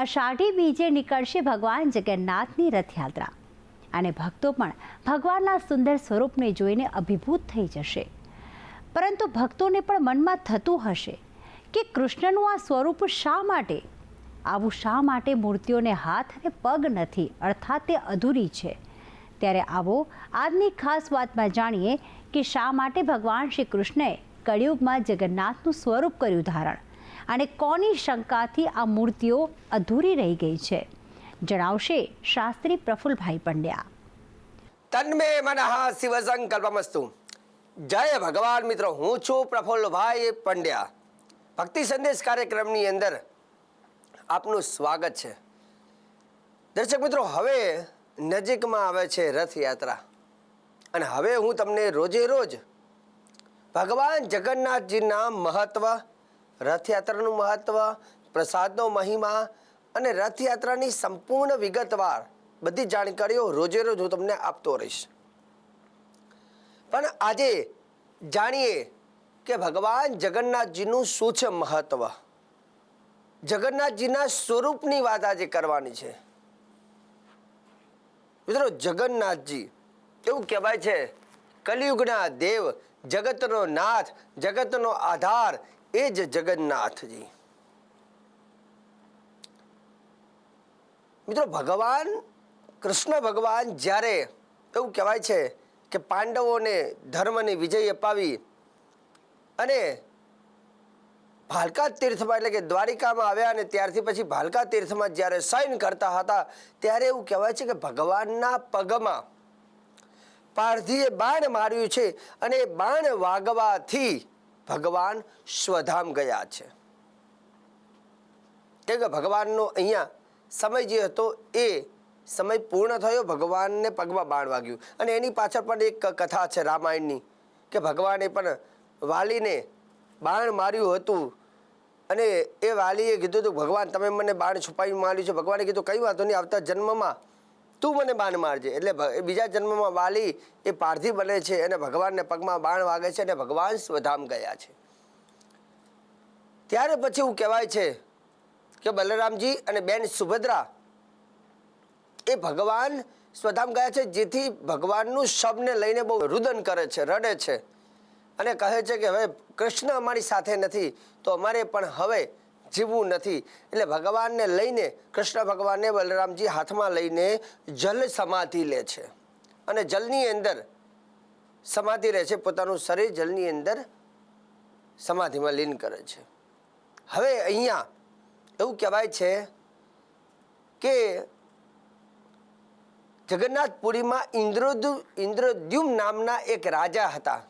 અષાઢી બીજે નીકળશે ભગવાન જગન્નાથની રથયાત્રા. અને ભક્તો પણ ભગવાનના સુંદર સ્વરૂપને જોઈને અભિભૂત થઈ જશે. પરંતુ ભક્તોને પણ મનમાં થતું હશે કે કૃષ્ણનું આ સ્વરૂપ શા માટે? આવું શા માટે મૂર્તિઓને હાથ અને પગ નથી, અર્થાત તે અધૂરી છે? ત્યારે આવો આજની ખાસ વાતમાં જાણીએ કે શા માટે ભગવાન શ્રી કૃષ્ણએ કળિયુગમાં જગન્નાથનું સ્વરૂપ કર્યું ધારણ? અને કોની શંકાથી આ મૂર્તિઓ અધૂરી રહી ગઈ છે? જણાવશે શાસ્ત્રી પ્રફુલભાઈ પંડ્યા. તન્મે મનઃ શિવ સંકલ્પમસ્તુ જય ભગવાન મિત્રો, હું છું પ્રફુલ્લભાઈ પંડ્યા. ભક્તિ સંદેશ કાર્યક્રમની અંદર આપનું સ્વાગત છે. દર્શક મિત્રો, હવે નજીકમાં આવે છે રથયાત્રા. અને હવે હું તમને રોજે રોજ ભગવાન જગન્નાથજીના મહત્વ રથયાત્રાનું મહત્ત્વ પ્રસાદનો મહિમા અને રથયાત્રાની સંપૂર્ણ વિગતવાર બધી જાણકારીઓ રોજે રોજ હું તમને આપતો રહીશ. પણ આજે જાણીએ કે ભગવાન જગન્નાથજીનું શું છે મહત્વ? જગન્નાથજીના સ્વરૂપની વાત આજે કરવાની છે. મિત્રો, જગન્નાથજી એવું કહેવાય છે, કલિયુગના દેવ જગતનો નાથ, જગતનો આધાર એ જ જગન્નાથજી. મિત્રો ભગવાન, કૃષ્ણ ભગવાન જ્યારે એવું કહેવાય છે કે પાંડવોને ધર્મની વિજય અપાવી અને ભાલકા તીર્થમાં એટલે કે દ્વારિકામાં આવ્યા અને ત્યારથી પછી ભાલકા તીર્થમાં જ્યારે સૈન કરતા હતા, ત્યારે એવું કહેવાય છે કે ભગવાનના પગમાં પારધીએ બાણ માર્યું છે અને એ બાણ વાગવાથી ભગવાન સ્વધામ ગયા છે. કે ભગવાનનો અહીંયા સમય જે હતો એ સમય પૂર્ણ થયો, ભગવાનને પગમાં બાણ વાગ્યું. અને એની પાછળ પણ એક કથા છે રામાયણની, કે ભગવાને પણ વાલીને બાણ માર્યું હતું. અને એ વાલીએ કીધું હતું, ભગવાન, તમે મને બાણ છુપાવી માર્યું છે. ભગવાને કીધું, કઈ વાંધો નહીં, આવતા જન્મમાં તું મને બાણ મારજે. એટલે બીજા જન્મમાં વાલી એ પારધી બને છે અને ભગવાનને પગમાં બાણ વાગે છે અને ભગવાન સ્વધામ ગયા છે. ત્યારે પછી એવું કહેવાય છે કે બલરામજી અને બેન સુભદ્રા એ ભગવાન સ્વધામ ગયા છે, જેથી ભગવાનનું શબને લઈને બહુ રુદન કરે છે, રડે છે અને કહે છે કે હવે કૃષ્ણ અમારી સાથે નથી, તો અમારે પણ હવે જીવવું નથી. એટલે ભગવાનને લઈને કૃષ્ણ ભગવાનને બલરામજી હાથમાં લઈને જલ સમાધિ લે છે. અને જલની અંદર સમાધિ રહે છે. પોતાનું શરીર જલની અંદર સમાધિમાં લીન કરે છે. હવે અહીંયા એવું કહેવાય છે કે જગન્નાથપુરીમાં ઇન્દ્રોદ, ઇન્દ્રોદ્યુમ નામના એક રાજા હતા.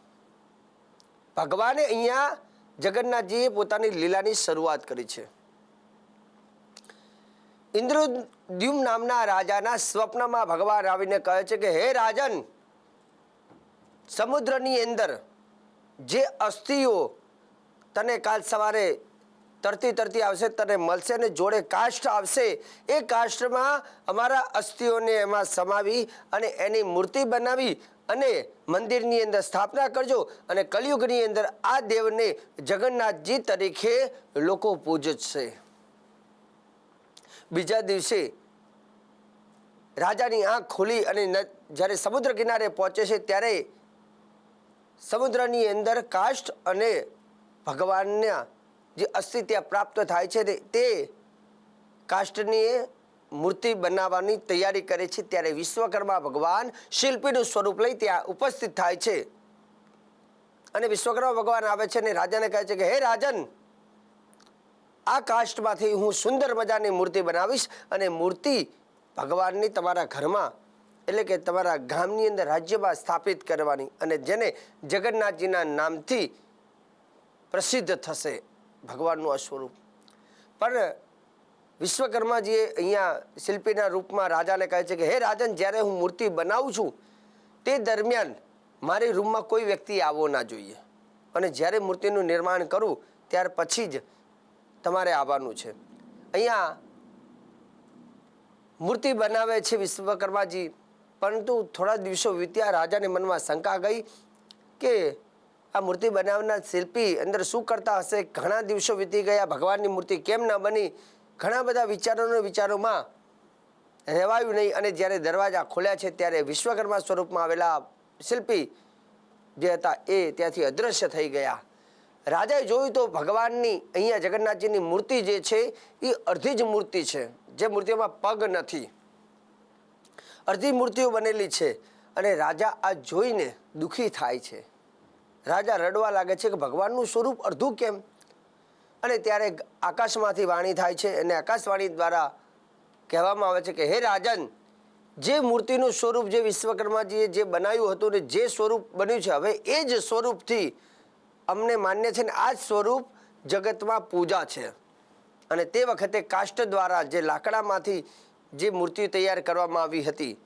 ભગવાને અહીંયા જગન્નાથજીએ પોતાની લીલાની શરૂઆત કરી છે. ઇન્દ્રદ્યુમ નામના રાજાના સ્વપ્નમાં ભગવાન આવીને કહે છે કે, હે રાજન, સમુદ્રની અંદર જે અસ્થિઓ તને કાલ સવારે તરતી તરતી આવશે, તને મળશે ને જોડે કાષ્ઠ આવશે. એ કાષ્ઠમાં અમારા અસ્થિઓને એમાં સમાવી અને એની મૂર્તિ બનાવી અને મંદિરની અંદર સ્થાપના કરજો અને કલયુગની અંદર આ દેવને જગન્નાથજી તરીકે લોકો પૂજશે. બીજા દિવસે રાજાની આંખ ખુલી અને જ્યારે સમુદ્ર કિનારે પહોંચે છે, ત્યારે સમુદ્રની અંદર કાષ્ઠ અને ભગવાનના જે અસ્થિ પ્રાપ્ત થાય છે તે કાષ્ટની મૂર્તિ બનાવવાની તૈયારી કરે છે ત્યારે વિશ્વકર્મા ભગવાન શિલ્પીનું સ્વરૂપ લઈ ત્યાં ઉપસ્થિત થાય છે. અને વિશ્વકર્મા ભગવાન આવે છે અને રાજાને કહે છે કે, હે રાજન, આ કાષ્ટમાંથી હું સુંદર મજાની મૂર્તિ બનાવીશ અને મૂર્તિ ભગવાનની તમારા ઘરમાં, એટલે કે તમારા ગામની અંદર રાજ્યમાં સ્થાપિત કરવાની અને જેને જગન્નાથજીના નામથી પ્રસિદ્ધ થશે. ભગવાનનું અસ્વરૂપ સ્વરૂપ. પણ વિશ્વકર્માજીએ અહીંયા શિલ્પીના રૂપમાં રાજાને કહે છે કે, હે રાજન, જ્યારે હું મૂર્તિ બનાવું છું, તે દરમિયાન મારી રૂમમાં કોઈ વ્યક્તિ આવવો ના જોઈએ. અને જ્યારે મૂર્તિનું નિર્માણ કરું, ત્યાર પછી જ તમારે આવવાનું છે. અહીંયા મૂર્તિ બનાવે છે વિશ્વકર્માજી, પરંતુ થોડા દિવસો વીત્યા રાજાને મનમાં શંકા ગઈ કે આ મૂર્તિ બનાવનાર શિલ્પી અંદર શું કરતા હશે? ઘણા દિવસો વીતી ગયા. ભગવાનની મૂર્તિ કેમ ના બની? ઘણા બધા વિચારોને વિચારોમાં રહેવાયું નહીં. અને જ્યારે દરવાજા ખોલ્યા છે, ત્યારે વિશ્વકર્મા સ્વરૂપમાં આવેલા શિલ્પી જે હતા, એ ત્યાંથી અદૃશ્ય થઈ ગયા. રાજાએ જોયું તો ભગવાનની અહીંયા જગન્નાથજીની મૂર્તિ જે છે, એ અડધી જ મૂર્તિ છે, જે મૂર્તિઓમાં પગ નથી. અડધી મૂર્તિઓ બનેલી છે અને રાજા આ જોઈને દુઃખી થાય છે. રાજા રડવા લાગે છે કે ભગવાનનું સ્વરૂપ અડધું કેમ? અને ત્યારે આકાશમાંથી વાણી થાય છે. અને આકાશવાણી દ્વારા કહેવામાં આવે છે કે, હે રાજન, જે મૂર્તિનું સ્વરૂપ જે વિશ્વકર્માજીએ જે બનાવ્યું હતું ને જે સ્વરૂપ બન્યું છે, હવે એ જ સ્વરૂપથી અમને માન્ય છે ને આ જ સ્વરૂપ જગતમાં પૂજા છે. અને તે વખતે કાષ્ટ દ્વારા જે લાકડામાંથી જે મૂર્તિ તૈયાર કરવામાં આવી હતી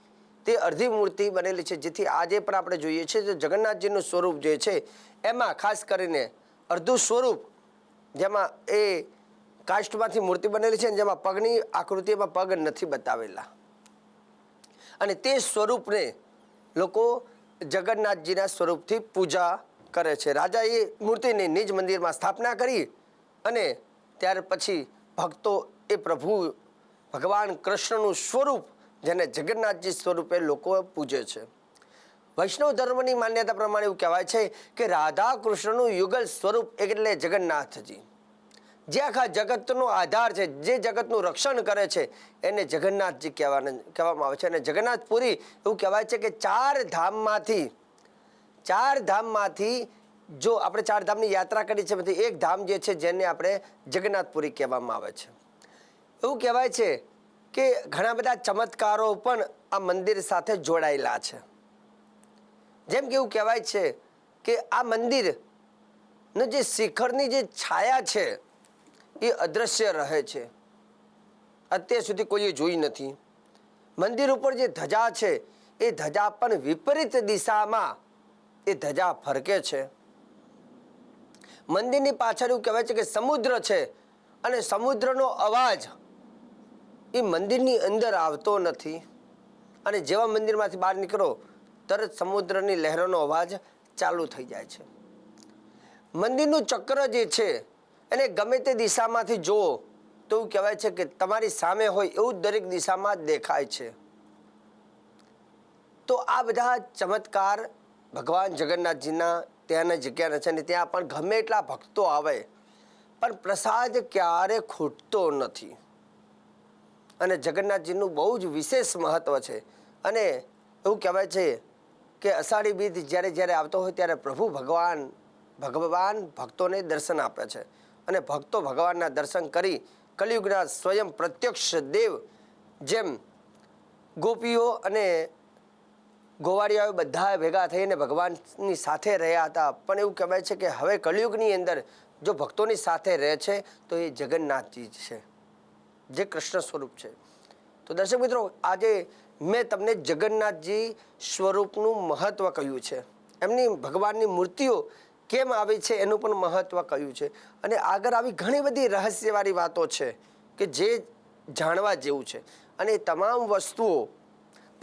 તે અડધી મૂર્તિ બનેલી છે, જેથી આજે પણ આપણે જોઈએ છીએ તો જગન્નાથજીનું સ્વરૂપ જે છે, એમાં ખાસ કરીને અડધું સ્વરૂપ જેમાં એ કાષ્ટમાંથી મૂર્તિ બનેલી છે જેમાં પગની આકૃતિમાં પગ નથી બતાવેલા. અને તે સ્વરૂપને લોકો જગન્નાથજીના સ્વરૂપથી પૂજા કરે છે. રાજા એ મૂર્તિની નિજ મંદિરમાં સ્થાપના કરી અને ત્યાર પછી ભક્તો એ પ્રભુ ભગવાન કૃષ્ણનું સ્વરૂપ જેને જગન્નાથજી સ્વરૂપે લોકો પૂજે છે. વૈષ્ણવ ધર્મની માન્યતા પ્રમાણે એવું કહેવાય છે કે રાધા કૃષ્ણનું યુગલ સ્વરૂપ એટલે જગન્નાથજી. જે આખા જગતનો આધાર છે, જે જગતનું રક્ષણ કરે છે, એને જગન્નાથજી કહેવાને, કહેવામાં આવે છે. અને જગન્નાથપુરી એવું કહેવાય છે કે ચાર ધામમાંથી ચાર ધામમાંથી જો આપણે ચાર ધામની યાત્રા કરી છે બધી એક ધામ જે છે, જેને આપણે જગન્નાથપુરી કહેવામાં આવે છે. એવું કહેવાય છે કે ઘણા બધા ચમત્કારો પણ આ મંદિર સાથે જોડાયેલા છે. જેમ કે એવું કહેવાય છે કે આ મંદિર નો જે શિખરની જે છાયા છે, એ અદ્રશ્ય રહે છે. અત્યાર સુધી કોઈએ જોઈ નથી. મંદિર ઉપર જે ધજા છે, એ ધજા પણ વિપરીત દિશામાં એ ધજા ફરકે છે. મંદિરની પાછળ એવું કહેવાય છે કે સમુદ્ર છે અને સમુદ્રનો અવાજ એ મંદિરની અંદર આવતો નથી. અને જેવા મંદિરમાંથી બહાર નીકળો, તરત સમુદ્રની લહેરોનો અવાજ ચાલુ થઈ જાય છે. મંદિરનું ચક્ર જે છે, એને ગમે તે દિશામાંથી જુઓ, તો એવું કહેવાય છે કે તમારી સામે હોય એવું જ દરેક દિશામાં દેખાય છે. તો આ બધા ચમત્કાર ભગવાન જગન્નાથજીના ત્યાંના જગ્યાના છે અને ત્યાં પણ ગમે એટલા ભક્તો આવે, પણ પ્રસાદ ક્યારે ખૂટતો નથી. અને જગન્નાથજીનું બહુ જ વિશેષ મહત્ત્વ છે. અને એવું કહેવાય છે કે અષાઢી બીજ જ્યારે જ્યારે આવતો હોય ત્યારે પ્રભુ ભગવાન ભગવાન ભક્તોને દર્શન આપે છે. અને ભક્તો ભગવાનના દર્શન કરી કલિયુગના સ્વયં પ્રત્યક્ષ દેવ જેમ ગોપીઓ અને ગોવાળિયાઓ બધા ભેગા થઈને ભગવાનની સાથે રહ્યા હતા. પણ એવું કહેવાય છે કે હવે કલિયુગની અંદર જો ભક્તોની સાથે રહે છે તો એ જગન્નાથજી છે. જે કૃષ્ણ સ્વરૂપ છે. તો દર્શક મિત્રો, આજે મેં તમને જગન્નાથજી સ્વરૂપનું મહત્વ કહ્યું છે. એમની ભગવાનની મૂર્તિઓ કેમ આવી છે એનું પણ મહત્વ કહ્યું છે. અને આગળ આવી ઘણી બધી રહસ્યવાળી વાતો છે કે જે જાણવા જેવું છે. અને તમામ વસ્તુઓ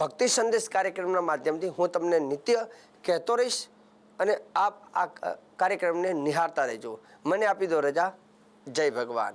ભક્તિ સંદેશ કાર્યક્રમના માધ્યમથી હું તમને નિત્ય કહેતો રહીશ અને આપ આ કાર્યક્રમને નિહાળતા રહેજો. મને આપી દો રજા. જય ભગવાન.